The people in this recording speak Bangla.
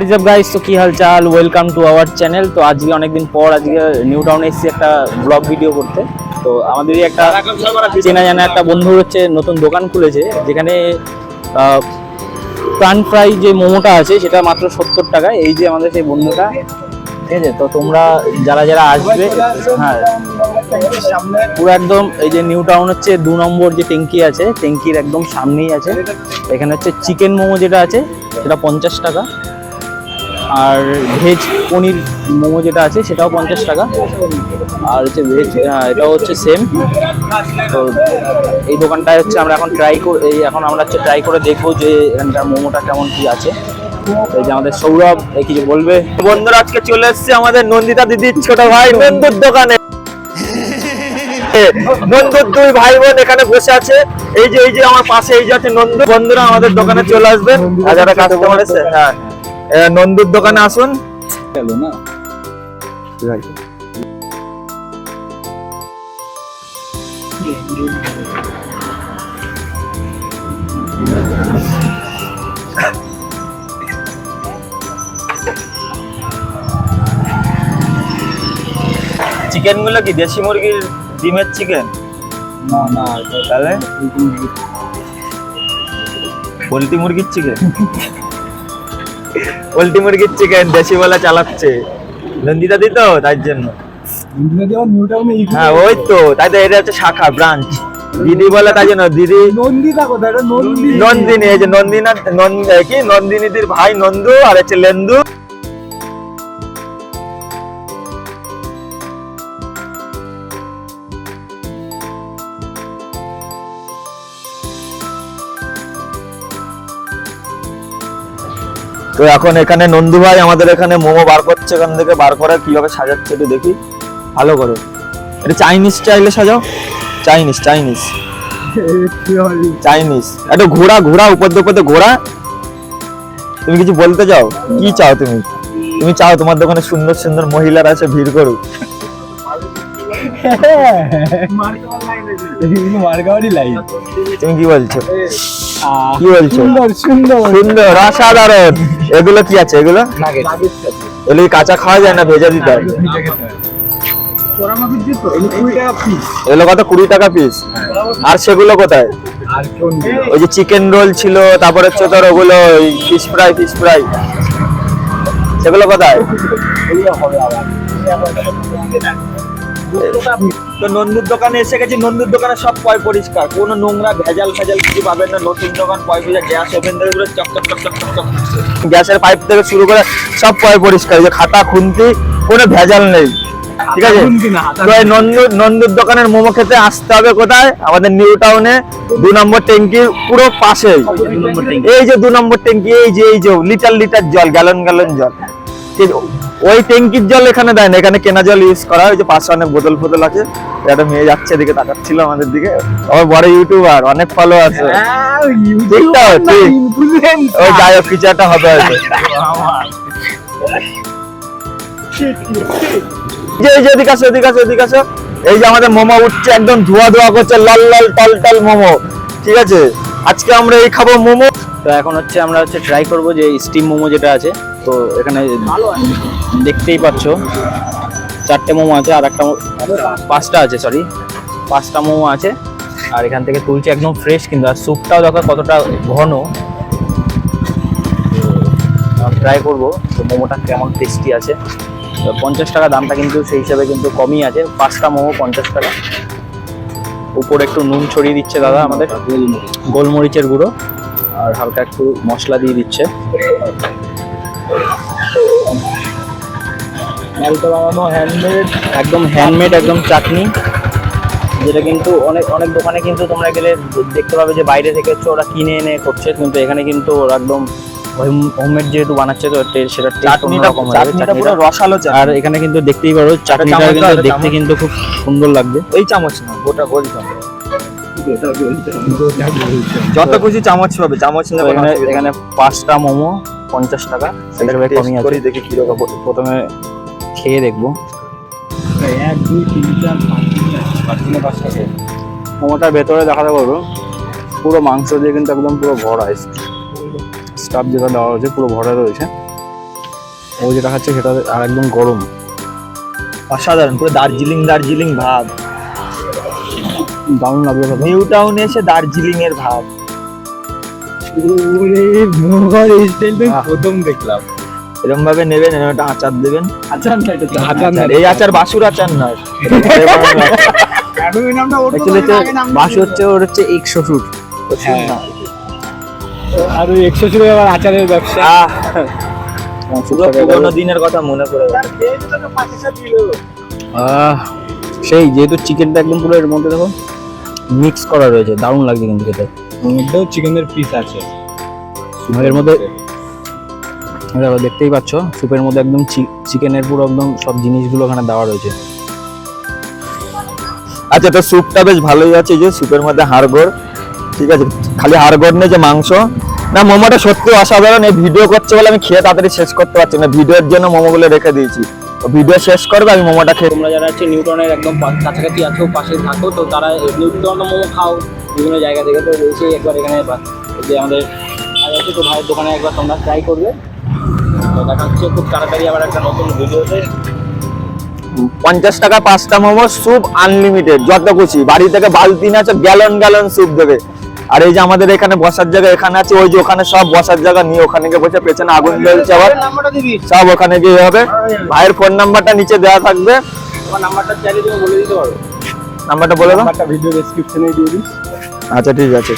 হোয়াটস গাইস তো কি হাল চাল ওয়েলকাম টু আওয়ার চ্যানেল তো আজকে অনেকদিন পর আজকে নিউ টাউনে এসেছি একটা ব্লগ ভিডিও করতে। তো আমাদেরই একটা চেনা জানা একটা বন্ধু হচ্ছে নতুন দোকান খুলেছে, যেখানে প্রাণ ফ্রাই যে মোমোটা আছে, সেটা মাত্র সত্তর টাকায় এই যে আমাদের সেই বন্ধুটা, ঠিক আছে? তো তোমরা যারা যারা আসবে হ্যাঁ পুরো একদম এই যে নিউ টাউন হচ্ছে দু নম্বর যে ট্যাঙ্কি আছে, ট্যাঙ্কির একদম সামনেই আছে। এখানে হচ্ছে চিকেন মোমো যেটা আছে, সেটা পঞ্চাশ টাকা। আর ভেজ পনির মোমো যেটা আছে সেটাও পঞ্চাশ টাকা। আর হচ্ছে ভেজ হ্যাঁ এটাও হচ্ছে সেম তো এই দোকানটায় হচ্ছে আমরা এখন ট্রাই করে এই এখন আমরা হচ্ছে ট্রাই করে দেখব যে এখানকার মোমোটা কেমন কি আছে। এই যে আমাদের সৌরভ এই কিছু বলবে? বন্ধুরা আজকে চলে এসেছে আমাদের নন্দিতা দিদির ছোট ভাই নন্দুর দোকানে। নন্দুর দুই ভাই বোন এখানে বসে আছে। এই যে এই যে আমার পাশে এই যে আছে নন্দু। বন্ধুরা আমাদের দোকানে চলে আসবেন। আর যারা কাস্টমার এসে হ্যাঁ। নন্দুর দোকানে আসুন। চিকেনগুলো কি দেশি মুরগির ডিমের চিকেন? না না তাহলে? পোলট্রি মুরগির চিকেন? পোলট্রি মুরগির চিকেন দেশি বলে চালাচ্ছে। নন্দিতা দিত তো তার জন্য। হ্যাঁ ওই তো তাই তো এটা হচ্ছে শাখা ব্রাঞ্চ দিদি বলে তাই জন্য দিদি নন্দিতা কোথায় নন্দিনী এই যে নন্দিনা নন্দ কি? নন্দিনীদির ভাই নন্দু আর হচ্ছে লেন্দু। তো এখন এখানে নন্দু ভাই আমাদের এখানে মোমো বার করছে এখান থেকে, বার করে কীভাবে সাজাচ্ছে একটু দেখি। ভালো করে। এটা চাইনিজ স্টাইলে সাজাও। চাইনিজ চাইনিজ চাইনিজ একটা ঘোড়া ঘোড়া উপর দিয়ে ঘোড়া তুমি কিছু বলতে চাও? কি চাও তুমি? তুমি চাও তোমার দোকানে সুন্দর সুন্দর মহিলারা এসে ভিড় করুক। তুমি কি বলছো কি বলছো এগুলো কি আছে? এগুলো এগুলো কাঁচা খাওয়া যায় না ভেজা দিতে হয় এগুলো কত কুড়ি টাকা পিস আর সেগুলো কোথায় ওই যে চিকেন রোল ছিল তারপরে হচ্ছে তোর ওগুলো ফিশ ফ্রাই ফিশ ফ্রাই সেগুলো কোথায় তো নন্দুর দোকানে এসে গেছি নন্দুর দোকানে সব পয় পরিষ্কার। কোনো নোংরা ভেজাল ফেজাল কিছু পাবেন না। নতুন দোকান পয় ভেজা গ্যাস ওভেন থেকে পুরো চক চক চক চক চক চক গ্যাসের পাইপ থেকে শুরু করে সব পয় পরিষ্কার। যে খাতা খুন্তি কোনো ভেজাল নেই। ঠিক আছে? তো এই নন্দুর নন্দুর দোকানের মোমো খেতে আসতে হবে কোথায়? আমাদের নিউ টাউনে দু নম্বর ট্যাঙ্কির পুরো পাশেই। এই যে দু নম্বর ট্যাঙ্কি এই যে এই যে লিটার লিটার জল গ্যালন গ্যালন জল। ঠিক ওই ট্যাঙ্কির জল এখানে দেয় না এখানে কেনা জল ইউজ করা হয় যে পাশে অনেক বোতল ফোতল আছে। একটা মেয়ে যাচ্ছে এদিকে তাকাচ্ছিল আমাদের দিকে। আমার বড় ইউটিউবার অনেক ফলো আছে। ওই যাই হোক কিছু একটা হবে হয়তো। যে এই যে এদিকে আসো এদিকে আসো এদিকে আসো। এই যে আমাদের মোমো উঠছে একদম ধোয়া ধোয়া করছে লাল লাল টল টল মোমো। ঠিক আছে? আজকে আমরা এই খাব মোমো। তো এখন হচ্ছে আমরা হচ্ছে ট্রাই করব যে স্টিম মোমো যেটা আছে। তো এখানে দেখতেই পাচ্ছ। চারটে মোমো আছে আর একটা পাঁচটা আছে সরি পাঁচটা মোমো আছে। আর এখান থেকে তুলছে একদম ফ্রেশ কিন্তু, আর স্যুপটাও দেখো কতটা ঘন। ট্রাই করব তো মোমোটা কেমন টেস্টি আছে। পঞ্চাশ টাকা দামটা কিন্তু সেই হিসাবে কিন্তু কমই আছে। পাঁচটা মোমো, পঞ্চাশ টাকা। উপরে একটু নুন ছড়িয়ে দিচ্ছে দাদা আমাদের। গোলমরিচের গুঁড়ো। আর হালকা একটু মশলা দিয়ে দিচ্ছে। বাড়িতে বানানো হ্যান্ডমেড একদম হ্যান্ডমেড একদম চাটনি যেটা কিন্তু অনেক অনেক দোকানে কিন্তু তোমরা গেলে দেখতে পাবে যে বাইরে থেকে হচ্ছে ওরা কিনে এনে করছে কিন্তু এখানে কিন্তু ওরা একদম হোমমেড যেহেতু বানাচ্ছে তো সেটা চাটনিটা অন্যরকম হবে, পুরো রসালো আর এখানে কিন্তু দেখতেই পারো চাটনিটা কিন্তু দেখতে কিন্তু খুব সুন্দর লাগবে। এই চামচ না গোটা গোল চামচ। যত খুশি চামচ পাবে চামচ এখানে এখানে পাঁচটা মোমো পঞ্চাশ টাকা সেটা কমই আছে। দেখি কীরকম প্রথমে খেয়ে দেখব। এক দুই তিন চার পাঁচ মোমোটার ভেতরে দেখাতে পারব পুরো মাংস দিয়ে কিন্তু একদম পুরো ভরা স্টাফ যেটা দেওয়া হয়েছে পুরো ভরা রয়েছে। ও যেটা খাচ্ছে সেটা আর একদম গরম। অসাধারণ পুরো দার্জিলিং দার্জিলিং ভাব। দারুণ লাগবে নিউ টাউনে এসে দার্জিলিং এর ভাব। প্রথম দেখলাম এরকম ভাবে নেবেন এরকম একটা আচার দেবেন। আচার না এটা আচার না এই আচার বাসুর আচার নয়। বাসু হচ্ছে ওর হচ্ছে এক শ্বশুর। হ্যাঁ। আর ওই আবার আচারের ব্যবসা। পুরো পুরোনো দিনের কথা মনে পড়ে আহ, সেই যেহেতু চিকেনটা একদম পুরো এর মধ্যে দেখো মিক্স করা রয়েছে দারুণ লাগছে কিন্তু খেতে। ওর মধ্যেও চিকেনের পিস আছে। আর এর মধ্যে দেখো দেখতেই পাচ্ছ স্যুপের মধ্যে একদম চিকেনের পুরো একদম সব জিনিসগুলো ওখানে দেওয়া রয়েছে। আচ্ছা তো স্যুপটা বেশ ভালোই আছে যে স্যুপের মধ্যে হাড়গোড় ঠিক আছে? খালি হাড়গোড় নেই যে মাংস। না মোমোটা সত্যি অসাধারণ এই ভিডিও করছে বলে আমি খেয়ে তাড়াতাড়ি শেষ করতে পারছি না। ভিডিওর জন্য মোমোগুলো রেখে দিয়েছি। ভিডিও শেষ করবে আমি মোমোটা খেয়ে তোমরা যারা হচ্ছে নিউটনের একদম কাছাকাছি আছো পাশে থাকো তো তারা নিউটন মোমো খাও। বিভিন্ন জায়গা থেকে তো এসে একবার এখানে যে আমাদের আছে তো ভাইয়ের দোকানে একবার তোমরা ট্রাই করবে। তো দেখা হচ্ছে খুব তাড়াতাড়ি আবার একটা নতুন ভিডিওতে। পঞ্চাশ টাকা পাঁচটা মোমো স্যুপ আনলিমিটেড যত খুশি বাড়ি থেকে বালতি না আছে গ্যালন গ্যালন স্যুপ দেবে। আর এই যে আমাদের এখানে বসার জায়গা এখানে আছে ওই যে ওখানে সব বসার জায়গা নিয়ে ওখানে গিয়ে বসে পেছনে আগুন জ্বলছে আবার। সব ওখানে গিয়ে হবে। ভাইয়ের ফোন নাম্বারটা নিচে দেওয়া থাকবে। নাম্বারটা চাইলে তুমি বলে দিতে পারো। নাম্বারটা বলে দাও। ভিডিও ডেসক্রিপশনে দিয়ে দিস আচ্ছা ঠিক আছে।